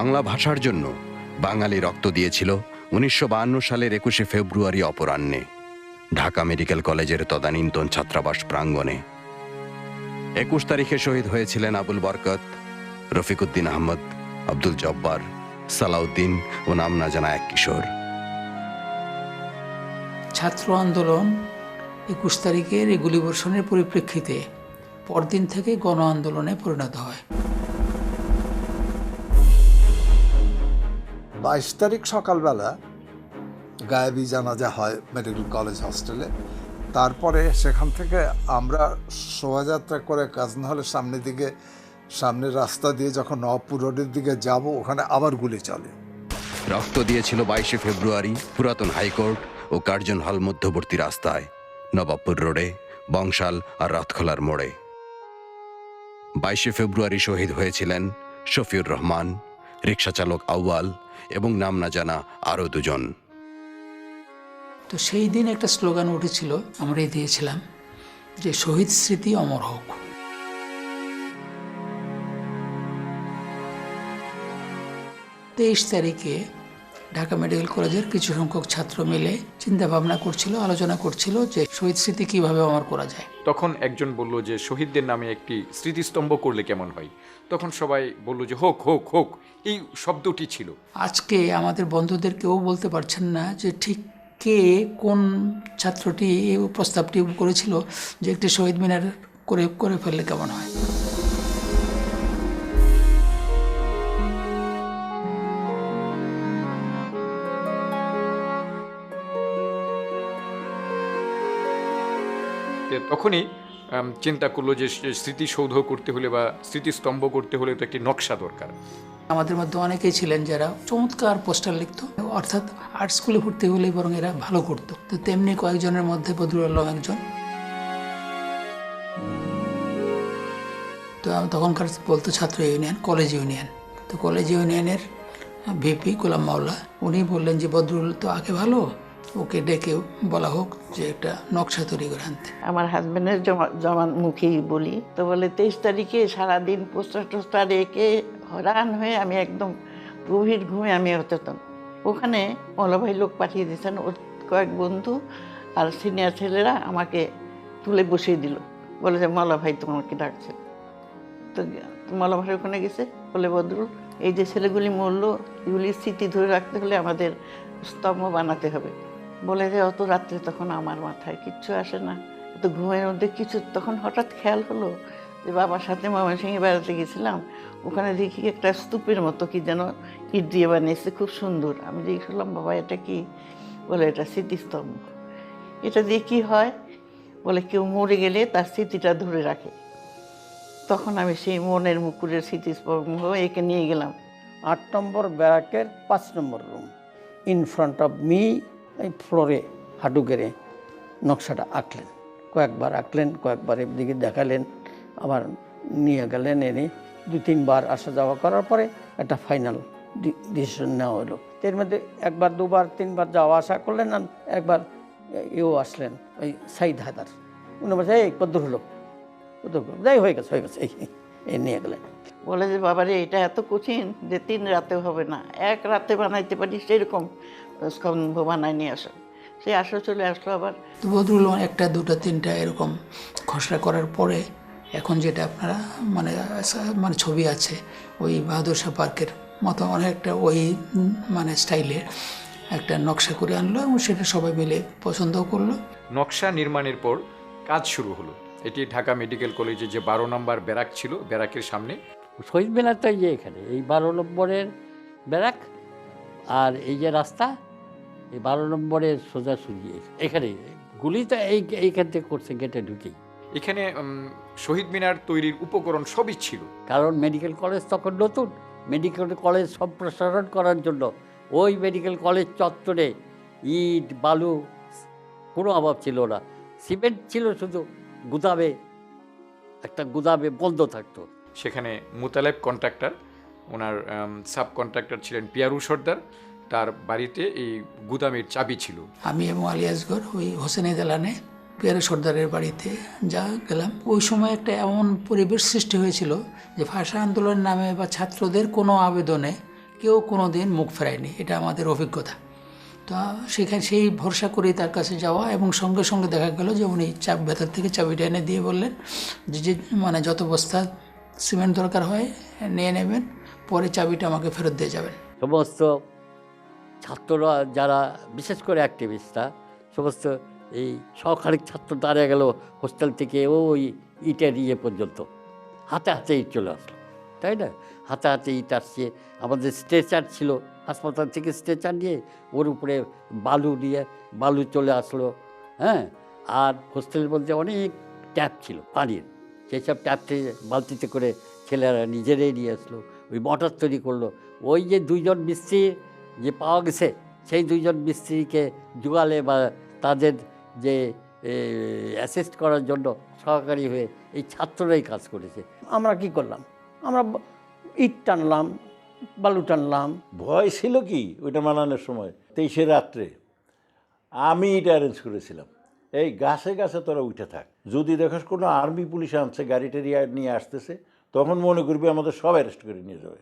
বাংলা ভাষার জন্য বাঙালি রক্ত দিয়েছিল উনিশশো সালের একুশে ফেব্রুয়ারি অপরাহ্নে, ঢাকা মেডিকেল কলেজের তদানীন্তন ছাত্রাবাস প্রাঙ্গণে। একুশ তারিখে শহীদ হয়েছিলেন আবুল বরকত, রফিকুদ্দিন আহমদ, আব্দুল জব্বার, সালাউদ্দিন ও নাম না জানা এক কিশোর। ছাত্র আন্দোলন একুশ তারিখের এই গুলিবর্ষণের পরিপ্রেক্ষিতে পরদিন থেকে গণ আন্দোলনে পরিণত হয়। বাইশ তারিখ সকালবেলা গায়েবী জানাজা হয় মেডিকেল কলেজ হস্টেলে। তারপরে সেখান থেকে আমরা শোভাযাত্রা করে কাজনা হলের সামনের দিকে সামনের রাস্তা দিয়ে যখন নবপুর রোডের দিকে যাব, ওখানে আবার গুলি চলে। রক্ত দিয়েছিল বাইশে ফেব্রুয়ারি পুরাতন হাইকোর্ট ও কার্জন হল মধ্যবর্তী রাস্তায়, নবাবপুর রোডে, বংশাল আর রথখোলার মোড়ে। বাইশে ফেব্রুয়ারি শহীদ হয়েছিলেন শফিউর রহমান রিক্সা চালক আউয়াল এবং নাম না জানা আরও দুজন। তো সেই দিন একটা স্লোগান উঠেছিল আমরা দিয়েছিলাম, যে শহীদ স্মৃতি অমর হোক। তেইশ তারিখে ঢাকা মেডিকেল কলেজের কিছু সংখ্যক ছাত্র মিলে চিন্তা ভাবনা করছিল আলোচনা করছিল যে শহীদ স্মৃতি কীভাবে অমর করা যায়। তখন একজন বলল যে শহীদদের নামে একটি স্মৃতিস্তম্ভ করলে কেমন হয়? তখন সবাই বলল যে হোক হোক হোক। এই শব্দটি ছিল। আজকে আমাদের বন্ধুদের কেউ বলতে পারছেন না যে ঠিক কে কোন ছাত্রটি এই প্রস্তাবটি করেছিল যে একটি শহীদ মিনার করে করে ফেললে কেমন হয়। তখনই চিন্তা করল যে স্মৃতিসৌধ করতে হলে বা স্মৃতিস্তম্ভ করতে হলে তো একটি নকশা দরকার। আমাদের মধ্যে অনেকেই ছিলেন যারা চমৎকার পোস্টার লিখতো, অর্থাৎ আর্ট স্কুলে ভর্তি হলে বরং এরা ভালো করতো। তো তেমনি কয়েকজনের মধ্যে বদরুল আলম একজন। তো আমি, তখনকার বলতো ছাত্র ইউনিয়ন, কলেজ ইউনিয়ন। তো কলেজ ইউনিয়নের ভিপি গোলাম মাওলা, উনি বললেন যে, বদরুল তো আগে ভালো ওকে ডেকে বলা হোক যে একটা নকশা তৈরি করে আনতে। আমার হাজব্যান্ডের জমা জমান মুখেই বলি, তো বলে তেইশ তারিখে সারাদিন পোস্টার টোস্টার রেখে হরান হয়ে আমি একদম গভীর ঘুমে আমি অচেতন। ওখানে মলভাই লোক পাঠিয়ে দিয়েছেন, ওর কয়েক বন্ধু আর সিনিয়র ছেলেরা আমাকে তুলে বসিয়ে দিল। বলে যে মলা ভাই তোমাকে ডাকছে। তো মলা ভাই ওখানে গেছে, বলে, বদরুল, এই যে ছেলেগুলি মরলো এগুলির স্মৃতি ধরে রাখতে হলে আমাদের স্তম্ভ বানাতে হবে। বলে যে, অত রাত্রে তখন আমার মাথায় কিচ্ছু আসে না। তো ঘুমের মধ্যে কিছু তখন হঠাৎ খেয়াল হলো যে, বাবার সাথে ময়মনসিংহে বেড়াতে গেছিলাম। ওখানে দেখি একটা স্তূপের মতো কি যেন ইট দিয়ে বানিয়েছে, খুব সুন্দর। আমি করলাম, বাবা, এটা কি? বলে, এটা স্মৃতিস্তম্ভ। এটা দিয়ে কি হয়? বলে, কেউ মরে গেলে তার স্মৃতিটা ধরে রাখে। তখন আমি সেই মনের মুকুরের স্মৃতিস্তম্ভ একে নিয়ে গেলাম। আট নম্বর ব্যারাকের পাঁচ number room. In front of me এই ফ্লোরে হাঁটু গেড়ে নকশাটা আঁকলেন। কয়েকবার আঁকলেন, কয়েকবার এদিকে দেখালেন, আবার নিয়ে গেলেন এনে দু তিনবার আসা যাওয়া করার পরে একটা ফাইনাল ডিসিশন নেওয়া হলো। এর মধ্যে একবার, দুবার, তিনবার যাওয়া আসা করলেন আর একবার এও আসলেন, ওই সাইদ হায়দার। উনি বলছে, এই পদ্ম হলো। যাই হয়ে গেছে হয়ে গেছে, এই এই নিয়ে গেলেন। বলে যে, বাবারে, এটা এত কঠিন যে তিন রাতে হবে না। এক রাতে বানাইতে পারি সেরকম স্তম্ভ বানাই নিয়ে আসো। সে আসো চলে আসলো আবার। তো বদরুল একটা দুটা তিনটা এরকম খসড়া করার পরে এখন যেটা আপনারা মানে মানে ছবি আছে ওই বাহাদুর শাহ পার্কের মতো অনেকটা ওই মানে স্টাইলের একটা নকশা করে আনলো এবং সেটা সবাই মিলে পছন্দও করল। নকশা নির্মাণের পর কাজ শুরু হলো। এটি ঢাকা মেডিকেল কলেজে যে বারো নম্বর ব্যারাক ছিল ব্যারাকের সামনে। শহীদ মিনারটা এই যে এখানে এই বারো নম্বরের ব্যারাক আর এই যে রাস্তা এই বারো নম্বরের সোজাসুজি এখানে গুলি তো এই এইখান থেকে করছে গেটে ঢুকেই। এখানে শহীদ মিনার তৈরির উপকরণ সবই ছিল। কারণ মেডিকেল কলেজ তখন নতুন। মেডিকেল কলেজ সম্প্রসারণ করার জন্য ওই মেডিকেল কলেজ চত্বরে ইট বালু কোনো অভাব ছিল না। সিমেন্ট ছিল শুধু গুদামে একটা গুদামে বন্ধ থাকতো। সেখানে মুতালেব কন্ট্রাক্টর ওনার সাব কন্ট্রাক্টর ছিলেন পিয়ারু সর্দার। তার বাড়িতে এই গুদামের চাবি ছিল। আমি এবং আলী আসগর ওই হোসেনে দালানে পিয়ারে সর্দারের বাড়িতে যা গেলাম। ওই সময় একটা এমন পরিবেশ সৃষ্টি হয়েছিল যে ভাষা আন্দোলনের নামে বা ছাত্রদের কোনো আবেদনে কেউ কোনো দিন মুখ ফেরায়নি। এটা আমাদের অভিজ্ঞতা। তো সেখানে সেই ভরসা করেই তার কাছে যাওয়া এবং সঙ্গে সঙ্গে দেখা গেল যে উনি চাপ ভেতর থেকে চাবিটা এনে দিয়ে বললেন যে যে মানে যত বস্তা সিমেন্ট দরকার হয় নিয়ে নেবেন পরে চাবিটা আমাকে ফেরত দিয়ে যাবেন। সমস্ত ছাত্ররা যারা, বিশেষ করে অ্যাক্টিভিস্টরা সমস্ত এই সহকারী ছাত্র দাঁড়িয়ে গেল হোস্টেল থেকে ওই ইটের ইয়ে পর্যন্ত। হাতে হাতে ইট চলে আসলো, তাই না? হাতে হাতে ইট আসছে। আমাদের স্ট্রেচার ছিল, হাসপাতাল থেকে স্ট্রেচার নিয়ে ওর উপরে বালু নিয়ে, বালু চলে আসলো হ্যাঁ? আর হোস্টেলের মধ্যে অনেক ট্যাপ ছিল, পানির। সেই সব ট্যাপটি বালতিতে করে ছেলেরা নিজেরাই নিয়ে আসলো, ওই মোটর তৈরি করল। ওই যে দুইজন মিস্ত্রি যে পাওয়া গেছে, সেই দুইজন মিস্ত্রিকে জুগালে বা তাদের যে অ্যাসিস্ট করার জন্য সহকারী হয়ে এই ছাত্ররাই কাজ করেছে। আমরা কি করলাম? আমরা ইট টানলাম, বালু টানলাম। ভয় ছিল কি ওইটা মানানোর সময়? তেইশে রাত্রে আমি এটা অ্যারেঞ্জ করেছিলাম। এই গাছে গাছে তোরা উঠে থাক। যদি দেখোস কোনো আর্মি পুলিশ আনছে, গাড়ি টাড়ি নিয়ে আসতেছে, তখন মনে করবি আমাদের সব অ্যারেস্ট করে নিয়ে যাবে।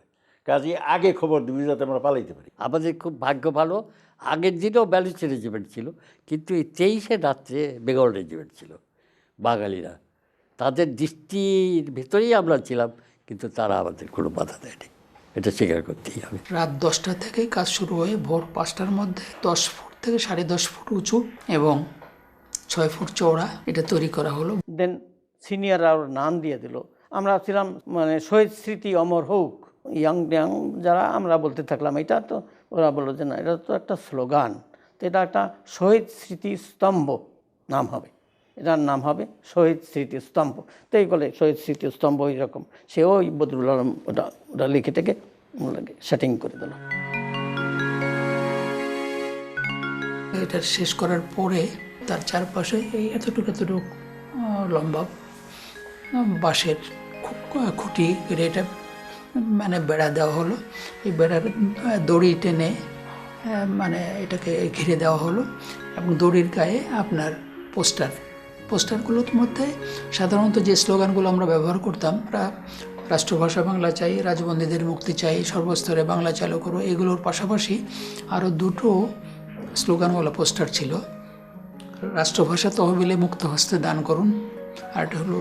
কাজে আগে খবর দিবি যাতে আমরা পালাইতে পারি। আমাদের খুব ভাগ্য ভালো আগের দিনেও ব্যালুচি রেজিমেন্ট ছিল কিন্তু এই তেইশে রাত্রে বেঙ্গল রেজিমেন্ট ছিল বাঙালিরা। তাদের দৃষ্টির ভেতরেই আমরা ছিলাম কিন্তু তারা আমাদের কোনো বাধা দেয়নি। এটা স্বীকার করতেই হবে। রাত দশটা থেকেই কাজ শুরু হয়ে ভোর পাঁচটার মধ্যে দশ ফুট থেকে সাড়ে দশ ফুট উঁচু এবং ছয় ফুট চওড়া এটা তৈরি করা হলো। দেন সিনিয়ররা ওর নাম দিয়ে দিল। আমরা ছিলাম মানে শহীদ স্মৃতি অমর হোক ইয়াং ইয়াং যারা আমরা বলতে থাকলাম, এটা তো ওরা বলল যে না, এটা তো একটা স্লোগান, তো এটা একটা শহীদ স্মৃতিস্তম্ভ নাম হবে। এটার নাম হবে শহীদ স্মৃতিস্তম্ভ তো এই বলে শহীদ স্মৃতি স্তম্ভ এরকম সে ওই বদরুল আলম ওটা ওটা লিখে থেকে সেটিং করে দিল। এটা শেষ করার পরে তার চারপাশে এই এতটুকু এতটুকু লম্বা, বাঁশের খুঁটি এটা মানে বেড়া দেওয়া হলো। এই বেড়ার দড়ি টেনে মানে এটাকে ঘিরে দেওয়া হলো এবং দড়ির গায়ে আপনার পোস্টার। পোস্টারগুলোর মধ্যে সাধারণত যে স্লোগানগুলো আমরা ব্যবহার করতাম রাষ্ট্রভাষা বাংলা চাই, রাজবন্দীদের মুক্তি চাই, সর্বস্তরে বাংলা চালু করো, এগুলোর পাশাপাশি আরও দুটো স্লোগানওয়ালা পোস্টার ছিল। রাষ্ট্রভাষা তহবিলে মুক্ত হস্তে দান করুন, আর হলো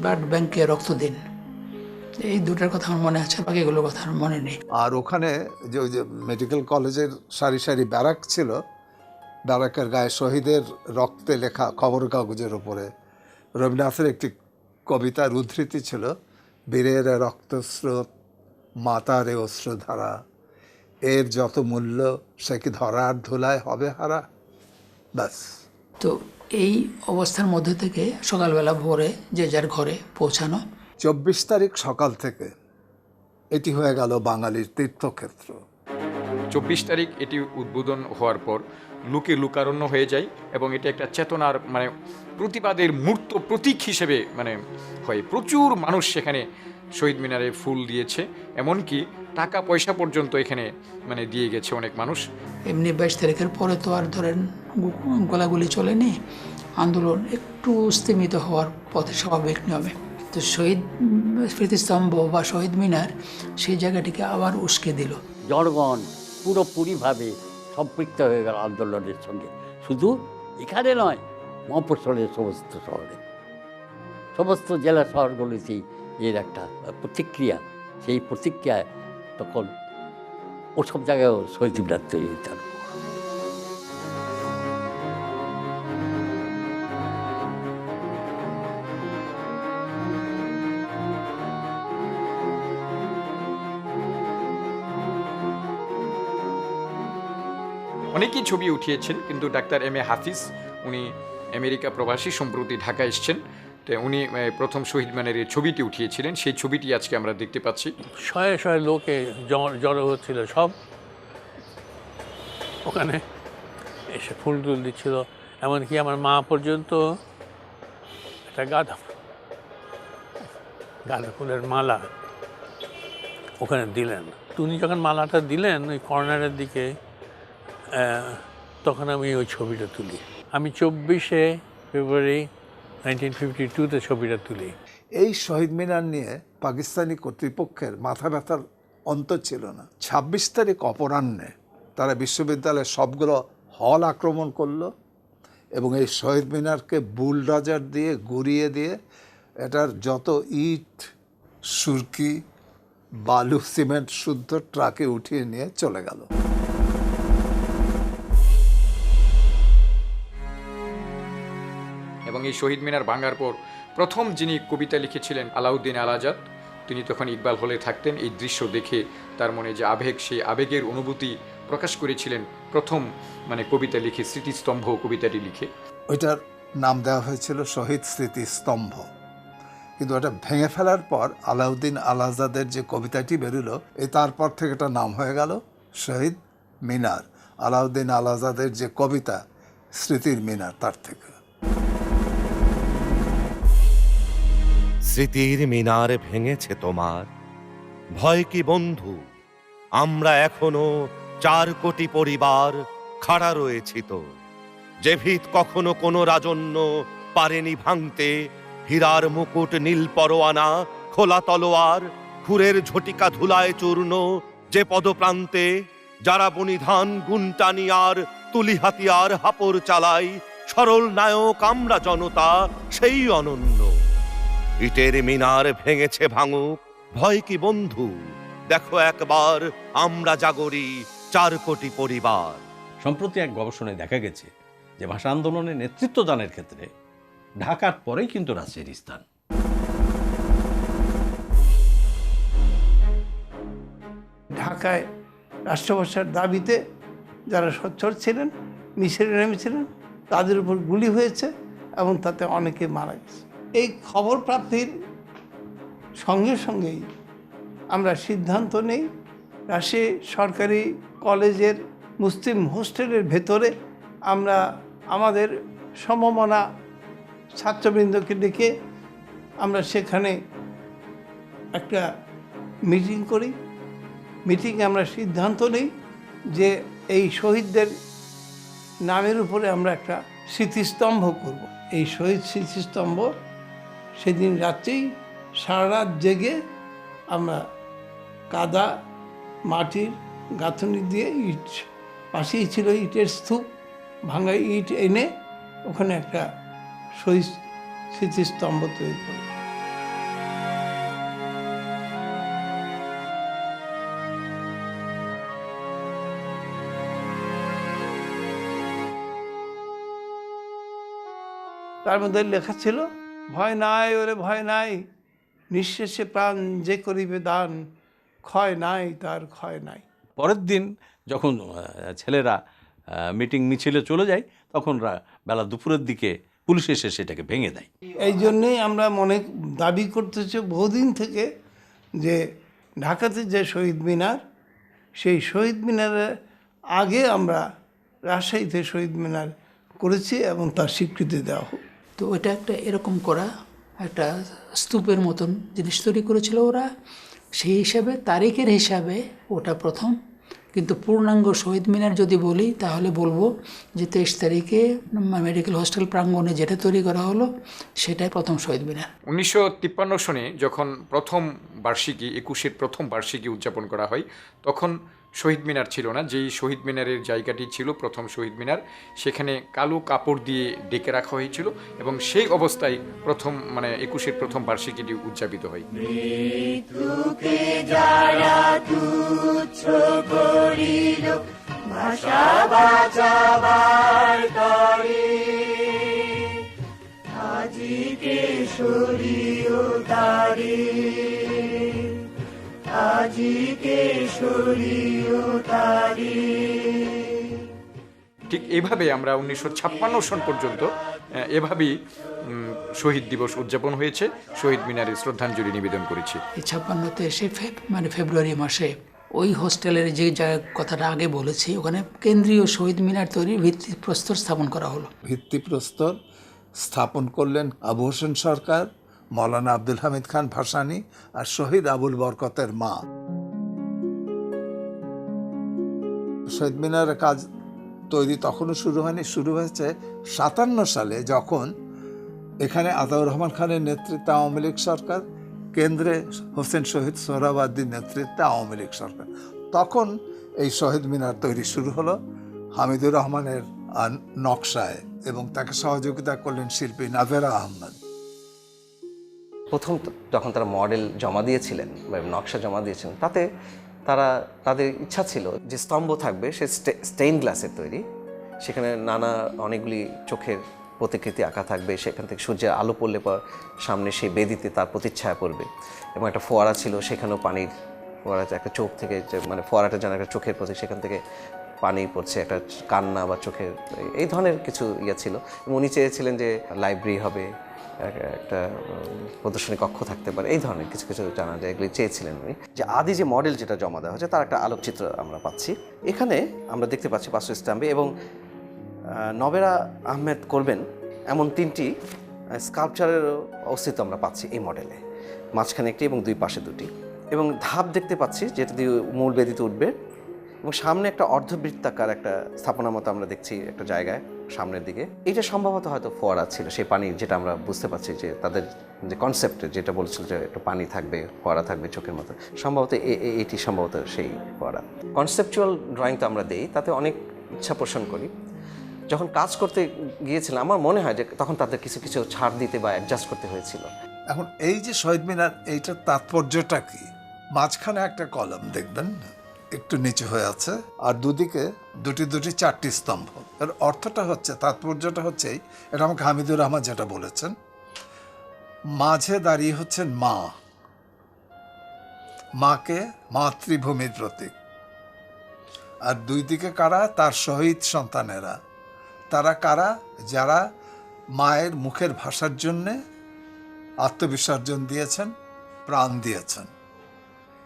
ব্লাড ব্যাংকে রক্ত দিন। এই দুটার কথা আমার মনে আছে বাকিগুলোর কথা আমার মনে নেই। আর ওখানে যে ওই যে মেডিকেল কলেজের সারি সারি ব্যারাক ছিল ব্যারাকের গায়ে শহীদের রক্তে লেখা খবর কাগজের ওপরে রবীন্দ্রনাথের একটি কবিতার উদ্ধৃতি ছিল বীরের রক্তস্রোত মাতার এ অশ্রুধারা এর যত মূল্য সে কি ধরার ধুলায় হবে হারা? ব্যাস। তো এই অবস্থার মধ্যে থেকে সকালবেলা ভোরে যে যার ঘরে পৌঁছানো চব্বিশ তারিখ সকাল থেকে এটি হয়ে গেল বাঙালির তীর্থক্ষেত্র। চব্বিশ তারিখ এটি উদ্বোধন হওয়ার পর লুকে লুকারণ্য হয়ে যায় এবং এটি একটা চেতনার মানে প্রতিবাদের মূর্ত প্রতীক হিসেবে মানে হয়। প্রচুর মানুষ সেখানে শহীদ মিনারে ফুল দিয়েছে এমনকি টাকা পয়সা পর্যন্ত এখানে মানে দিয়ে গেছে অনেক মানুষ। এমনি বাইশ তারিখের পরে তো আর ধরেন গোলাগুলি চলেনি। আন্দোলন একটু স্তীমিত হওয়ার পথে স্বাভাবিক নিয়মে। তো শহীদ স্মৃতিস্তম্ভ বা শহীদ মিনার সেই জায়গাটিকে আবার উস্কে দিল। জনগণ পুরোপুরিভাবে সম্পৃক্ত হয়ে গেল আন্দোলনের সঙ্গে। শুধু এখানে নয় মফস্বলের সমস্ত শহরে। সমস্ত জেলা শহরগুলিতেই এর একটা প্রতিক্রিয়া। সেই প্রতিক্রিয়ায় তখন ওসব জায়গায়ও শহীদ মিনার তৈরি হতে অনেকেই ছবি উঠিয়েছেন, কিন্তু ডাক্তার এম এ হাফিজ, উনি আমেরিকা প্রবাসী, সম্প্রতি ঢাকা এসছেন। তো উনি প্রথম শহীদ মিনারের এই ছবিটি উঠিয়েছিলেন। সেই ছবিটি আজকে আমরা দেখতে পাচ্ছি। শয়ে শয়ে লোকে জড়ো হচ্ছিল সব। ওখানে এসে ফুল টুল দিচ্ছিল। এমনকি আমার মা পর্যন্ত একটা গাঁদা গাঁদা ফুলের মালা ওখানে দিলেন। উনি যখন মালাটা দিলেন, ওই কর্নারের দিকে তখন আমি ওই ছবিটা তুলি। আমি চব্বিশে ফেব্রুয়ারি নাইনটিন ফিফটি টুতে ছবিটা তুলি। এই শহীদ মিনার নিয়ে পাকিস্তানি কর্তৃপক্ষের মাথা ব্যথার অন্ত ছিল না। ছাব্বিশ তারিখ অপরাহ্নে তারা বিশ্ববিদ্যালয়ের সবগুলো হল আক্রমণ করল এবং এই শহীদ মিনারকে বুলডোজার দিয়ে গুড়িয়ে দিয়ে এটার যত ইট, সুরকি, বালু, সিমেন্ট, শুদ্ধ ট্রাকে উঠিয়ে নিয়ে চলে গেল। এই শহীদ মিনার ভাঙার পর প্রথম যিনি কবিতা লিখেছিলেন আলাউদ্দিন আল আজাদ তিনি তখন ইকবাল হলে থাকতেন। এই দৃশ্য দেখে তার মনে যে আবেগ, সেই আবেগের অনুভূতি প্রকাশ করেছিলেন প্রথম মানে কবিতা লিখে, স্মৃতিস্তম্ভ কবিতাটি লিখে। ওইটার নাম দেওয়া হয়েছিল শহীদ স্মৃতিস্তম্ভ। কিন্তু ওটা ভেঙে ফেলার পর আলাউদ্দিন আল আজাদের যে কবিতাটি বেরোলো এই তারপর থেকে এটা নাম হয়ে গেল শহীদ মিনার। আলাউদ্দিন আল আজাদের যে কবিতা, স্মৃতির মিনার, তার থেকে। স্মৃতির মিনার ভেঙেছে তোমার। ভয় কি বন্ধু? আমরা এখনও চার কোটি পরিবার খাড়া রয়েছি তো। যে ভিত কখনো কোনো রাজন্য পারেনি ভাঙতে, হীরার মুকুট, নীল পরোয়ানা, খোলা তলোয়ার, খুরের ঝটিকা ধুলায় চূর্ণ, যে পদপ্রান্তে যারা বনিধান গুনটানি আর তুলি হাতিয়ার, হাপর চালাই, সরল নায়ক আমরা জনতা, সেই অনন্য। ইটের মিনার ভেঙেছে ভাঙুক। ভয় কি বন্ধু? দেখো একবার আমরা জাগরি চার কোটি পরিবার। সম্প্রতি এক গবেষণায় দেখা গেছে যে ভাষা আন্দোলনের নেতৃত্ব দানের ক্ষেত্রে ঢাকার পরেই কিন্তু রাজশাহীর স্থান। ঢাকায় রাষ্ট্রভাষার দাবিতে যারা সোচ্চার ছিলেন মিছিলে নেমেছিলেন তাদের উপর গুলি হয়েছে এবং তাতে অনেকে মারা গেছে। এই খবর প্রাপ্তির সঙ্গে সঙ্গেই আমরা সিদ্ধান্ত নেই। রাজশাহী সরকারি কলেজের মুসলিম হোস্টেলের ভেতরে আমরা আমাদের সমমনা ছাত্রবৃন্দকে ডেকে আমরা সেখানে একটা মিটিং করি। মিটিংয়ে আমরা সিদ্ধান্ত নিই যে এই শহীদদের নামের উপরে আমরা একটা স্মৃতিস্তম্ভ করব। এই শহীদ স্মৃতিস্তম্ভ সেদিন রাত্রেই সারা রাত জেগে আমরা কাদা, মাটির গাঁথনি দিয়ে ইট, পাশেই ছিল ইটের স্তূপ, ভাঙা ইট এনে ওখানে একটা শহীদ স্মৃতিস্তম্ভ তৈরি করি তার মধ্যে লেখা ছিল ভয় নাই ওরে ভয় নাই। নিঃশেষে প্রাণ যে করিবে দান ক্ষয় নাই তার ক্ষয় নাই। পরের দিন যখন ছেলেরা মিটিং মিছিলে চলে যায় তখন বেলা দুপুরের দিকে পুলিশ এসে সেটাকে ভেঙে দেয়। এই জন্যেই আমরা মনে দাবি করতেছি বহুদিন থেকে যে ঢাকাতে যে শহীদ মিনার সেই শহীদ মিনারের আগে আমরা রাজশাহীতে শহীদ মিনার করেছি এবং তার স্বীকৃতি দেওয়া হোক। তো ওইটা একটা এরকম করা, একটা স্তূপের মতন জিনিস তৈরি করেছিল ওরা। সেই হিসাবে তারিখের হিসাবে ওটা প্রথম। কিন্তু পূর্ণাঙ্গ শহীদ মিনার যদি বলি, তাহলে বলব যে তেইশ তারিখে মেডিকেল হস্টেল প্রাঙ্গণে যেটা তৈরি করা হলো, সেটাই প্রথম শহীদ মিনার। উনিশশো তিপ্পান্ন সনে যখন প্রথম বার্ষিকী, একুশের প্রথম বার্ষিকী উদযাপন করা হয়, তখন শহীদ মিনার ছিল না, যেই শহীদ মিনারের জায়গাটি ছিল, প্রথম শহীদ মিনার, সেখানে কালো কাপড় দিয়ে ডেকে রাখা হয়েছিল এবং সেই অবস্থায় প্রথম মানে একুশের প্রথম বার্ষিকীটি উদযাপিত হয়। ঠিক এভাবে আমরা উনিশশো ছাপ্পান্ন সন পর্যন্ত এভাবেই শহীদ দিবস উদযাপন হয়েছে। শহীদ মিনারে শ্রদ্ধাঞ্জলি নিবেদন করেছি। এই ছাপ্পান্নতে এসে ফেব মানে ফেব্রুয়ারি মাসে ওই হোস্টেলের যে জায়গা কথাটা আগে বলেছি ওখানে কেন্দ্রীয় শহীদ মিনার তৈরির ভিত্তিপ্রস্তর স্থাপন করা হলো। ভিত্তিপ্রস্তর স্থাপন করলেন আবু হোসেন সরকার। মৌলানা আব্দুল হামিদ খান ভাসানী আর শহীদ আবুল বরকতের মা। শহীদ মিনারের কাজ তৈরি তখনও শুরু হয়নি, শুরু হয়েছে সাতান্ন সালে যখন এখানে আতাউর রহমান খানের নেতৃত্বে আওয়ামী লীগ সরকার, কেন্দ্রে হোসেন শহীদ সোহরাবাদীর নেতৃত্বে আওয়ামী লীগ সরকার। তখন এই শহীদ মিনার তৈরি শুরু হলো হামিদুর রহমানের নকশায় এবং তাকে সহযোগিতা করলেন শিল্পী নাভেরা আহমদ। প্রথম যখন তারা মডেল জমা দিয়েছিলেন বা নকশা জমা দিয়েছিলেন, তাতে তারা, তাদের ইচ্ছা ছিল যে স্তম্ভ থাকবে, সে স্টেইন গ্লাসের তৈরি। সেখানে নানা, অনেকগুলি চোখের প্রতিকৃতি আঁকা থাকবে, সেখান থেকে সূর্যের আলো পড়লে পর সামনে সেই বেদিতে তার প্রতিচ্ছায়া পড়বে। এবং একটা ফোয়ারা ছিল, সেখানেও পানির ফোয়ারাতে একটা চোখ থেকে মানে ফোয়ারাটা যেন একটা চোখের প্রতি, সেখান থেকে পানি পড়ছে, একটা কান্না বা চোখের, এই ধরনের কিছু ইয়ে ছিল। এবং উনি চেয়েছিলেন যে লাইব্রেরি হবে একটা প্রদর্শনী কক্ষ থাকতে পারে। এই ধরনের কিছু কিছু জানা যায়, এগুলি চেয়েছিলেন উনি। যে আদি যে মডেল যেটা জমা দেওয়া হয়েছে, তার একটা আলোকচিত্র আমরা পাচ্ছি। এখানে আমরা দেখতে পাচ্ছি পাঁচশো স্ট্যাম্পে এবং নবেরা আহমেদ করবেন এমন তিনটি স্কাল্পচারের অস্তিত্ব আমরা পাচ্ছি এই মডেলে মাঝখানে একটি এবং দুই পাশে দুটি। এবং ধাপ দেখতে পাচ্ছি যেটা দিয়ে মূল বেদিতে উঠবে। এবং সামনে একটা অর্ধবৃত্তাকার একটা স্থাপনার মতো আমরা দেখছি একটা জায়গায়। সামনের দিকে। এটা সম্ভবত হয়তো ফোয়ারা ছিল, সেই পানি যেটা আমরা বুঝতে পারছি যে তাদের যে কনসেপ্টে যেটা বলছিল যে একটু পানি থাকবে, ফোয়ারা থাকবে চোখের মতো। সম্ভবত এটি সম্ভবত সেই ফোয়ারা। কনসেপচুয়াল ড্রয়িং তো আমরা দেই, তাতে অনেক ইচ্ছা পোষণ করি। যখন কাজ করতে গিয়েছিলাম, আমার মনে হয় যে তখন তাদের কিছু কিছু ছাড় দিতে বা অ্যাডজাস্ট করতে হয়েছিল। এখন এই যে শহীদ মিনার, এইটার তাৎপর্যটা কি? মাঝখানে একটা কলম দেখবেন, একটু নিচু হয়ে আছে, আর দুদিকে দুটি দুটি চারটি স্তম্ভ। এর অর্থটা হচ্ছে, তাৎপর্যটা হচ্ছে এটা আমাকে হামিদুর রহমান যেটা বলেছেন, মাঝে দাঁড়িয়ে হচ্ছেন মা। মাকে মাতৃভূমির প্রতীক। আর দুই দিকে কারা? তার শহীদ সন্তানেরা। তারা কারা? যারা মায়ের মুখের ভাষার জন্যে আত্মবিসর্জন দিয়েছেন, প্রাণ দিয়েছেন।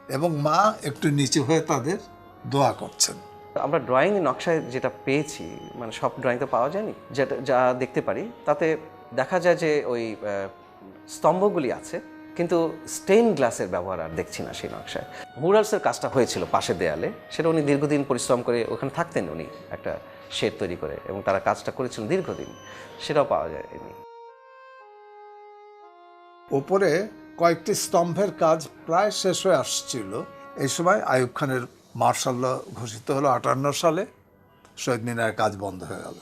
এবং মা একটু নিচু হয়ে তাদের দোয়া করছেন। আমরা ড্রয়িং নকশায় যেটা পেয়েছি মানে সব ড্রয়িং তো পাওয়া যায়নি, যেটা, যা দেখতে পারি, তাতে দেখা যায় যে ওই স্তম্ভগুলি আছে, কিন্তু স্টেইন গ্লাসের ব্যবহার আর দেখছি না সেই নকশায়। মুরালসের কাজটা হয়েছিল পাশের দেয়ালে, সেটা উনি দীর্ঘদিন পরিশ্রম করে ওখানে থাকতেন উনি, একটা শেড তৈরি করে, এবং তারা কাজটা করেছিলেন দীর্ঘদিন, সেটাও পাওয়া যায়নি। ওপরে কয়েকটি স্তম্ভের কাজ প্রায় শেষ হয়ে আসছিল, এই সময় আইয়ুব খানের মার্শাল ঘোষিত হলো আটান্ন সালে। শহীদ মিনারের কাজ বন্ধ হয়ে গেল।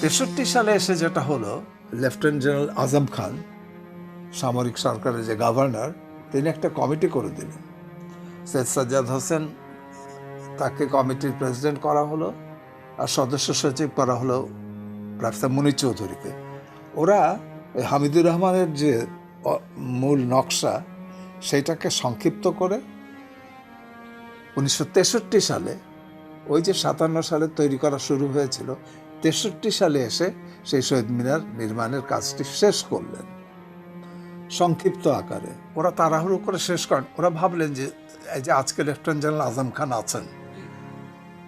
তেষট্টি সালে এসে যেটা হলো, লেফটেন্যান্ট জেনারেল আজম খান, সামরিক সরকারের যে গভর্নর, তিনি একটা কমিটি করে দিলেন। সৈয়দ সাজ্জাদ হোসেন, তাকে কমিটির প্রেসিডেন্ট করা হলো আর সদস্য সচিব করা হলো প্রফেসর মুনির চৌধুরীকে। ওরা হামিদুর রহমানের যে মূল নকশা, সেটাকে সংক্ষিপ্ত করে উনিশশো তেষট্টি সালে ওই যে সাতান্ন সালে তৈরি করা শুরু হয়েছিল, তেষট্টি সালে এসে সেই শহীদ মিনার নির্মাণের কাজটি শেষ করলেন। সংক্ষিপ্ত আকারে। ওরা তাড়াহুড়ো করে শেষ করেন। ওরা ভাবলেন যে, এই যে আজকে লেফটেন্যান্ট জেনারেল আজম খান আছেন,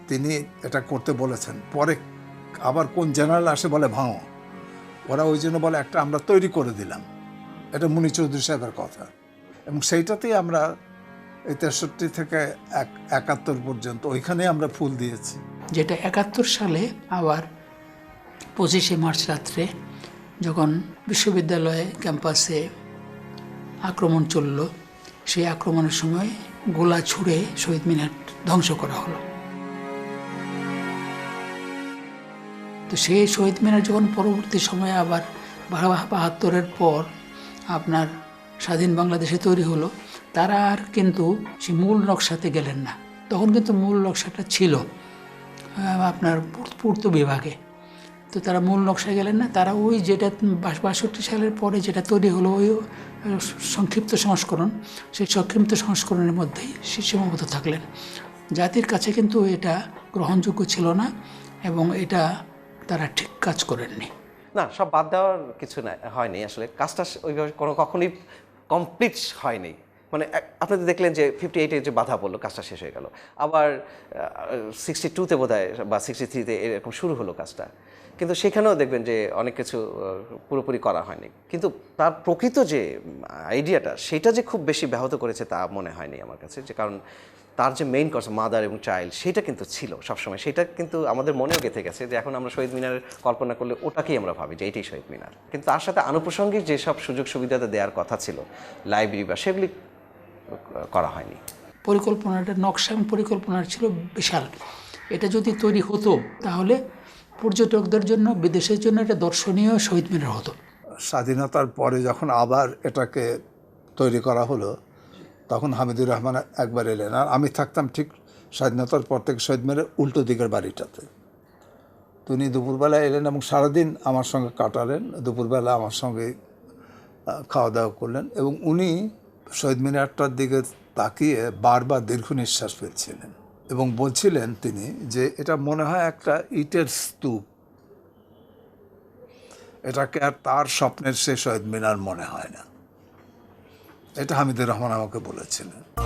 তিনি এটা করতে বলেছেন। পরে আবার কোন জেনারেল আসে বলে ভাঙো। ওরা ওই জন্য বলে, একটা আমরা তৈরি করে দিলাম। এটা মুনি চৌধুরী সাহেবের কথা। এবং সেইটাতেই আমরা তেষট্টি থেকে এক, একাত্তর পর্যন্ত, ওইখানে আমরা ফুল দিয়েছি। যেটা একাত্তর সালে আবার পঁচিশে মার্চ রাত্রে যখন বিশ্ববিদ্যালয়ে ক্যাম্পাসে আক্রমণ চলল, সেই আক্রমণের সময় গোলা ছুঁড়ে শহীদ মিনার ধ্বংস করা হলো। তো সেই শহীদ মিনার যখন পরবর্তী সময়ে আবার বাহাত্তরের পর আপনার স্বাধীন বাংলাদেশে তৈরি হলো তারা আর কিন্তু সে মূল নকশাতে গেলেন না। তখন কিন্তু মূল নকশাটা ছিল আপনার পূর্ত- বিভাগে। তো তারা মূল নকশায় গেলেন না, তারা ওই যেটা বাষ- বাষট্টি সালের পরে যেটা তৈরি হলো ওই সংক্ষিপ্ত সংস্করণ, সেই সংক্ষিপ্ত সংস্করণের মধ্যেই সে সীমাবদ্ধ থাকলেন। জাতির কাছে কিন্তু এটা গ্রহণযোগ্য ছিল না এবং এটা তারা ঠিক কাজ করেননি। না, সব বাদ দেওয়ার কিছু না, হয়নি। আসলে কাজটা ওইভাবে কোনো কখনোই কমপ্লিট হয়নি। মানে আপনি তো দেখলেন যে ফিফটি এইটে যে বাধা পড়ল, কাজটা শেষ হয়ে গেল। আবার সিক্সটি টুতে বোধ হয় বা সিক্সটি থ্রিতে এরকম শুরু হলো কাজটা। কিন্তু সেখানেও দেখবেন যে অনেক কিছু পুরোপুরি করা হয়নি। কিন্তু তার প্রকৃত যে আইডিয়াটা, সেটা যে খুব বেশি ব্যাহত করেছে তা মনে হয়নি আমার কাছে। যে কারণ তার যে মেইন কজ মাদার এবং চাইল্ড সেটা কিন্তু ছিল সবসময়। সেটা কিন্তু আমাদের মনেও গেঁথে গেছে যে এখন আমরা শহীদ মিনারের কল্পনা করলে ওটাকেই আমরা ভাবি যে এটাই শহীদ মিনার। কিন্তু তার সাথে আনুষঙ্গিক যেসব সুযোগ সুবিধাতে দেওয়ার কথা ছিল লাইব্রেরি বা সেগুলি করা হয়নি। পরিকল্পনাটা নকশা এবং পরিকল্পনা ছিল বিশাল। এটা যদি তৈরি হতো তাহলে পর্যটকদের জন্য বিদেশের জন্য এটা দর্শনীয় শহীদ মিনার হতো। স্বাধীনতার পরে যখন আবার এটাকে তৈরি করা হলো তখন হামিদুর রহমান একবার এলেন। আর আমি থাকতাম ঠিক স্বাধীনতার পর থেকে শহীদ মিনারের উল্টো দিকের বাড়িটাতে। তো উনি দুপুরবেলা এলেন এবং সারাদিন আমার সঙ্গে কাটালেন। দুপুরবেলা আমার সঙ্গে খাওয়া দাওয়া করলেন এবং উনি শহীদ মিনারটার দিকে তাকিয়ে বারবার দীর্ঘ নিঃশ্বাস ফেলছিলেন এবং বলছিলেন তিনি যে এটা মনে হয় একটা ইটের স্তূপ। এটাকে আর তার স্বপ্নের সে শহীদ মিনার মনে হয় না। এটা হামিদুর রহমান আমাকে বলেছিলেন।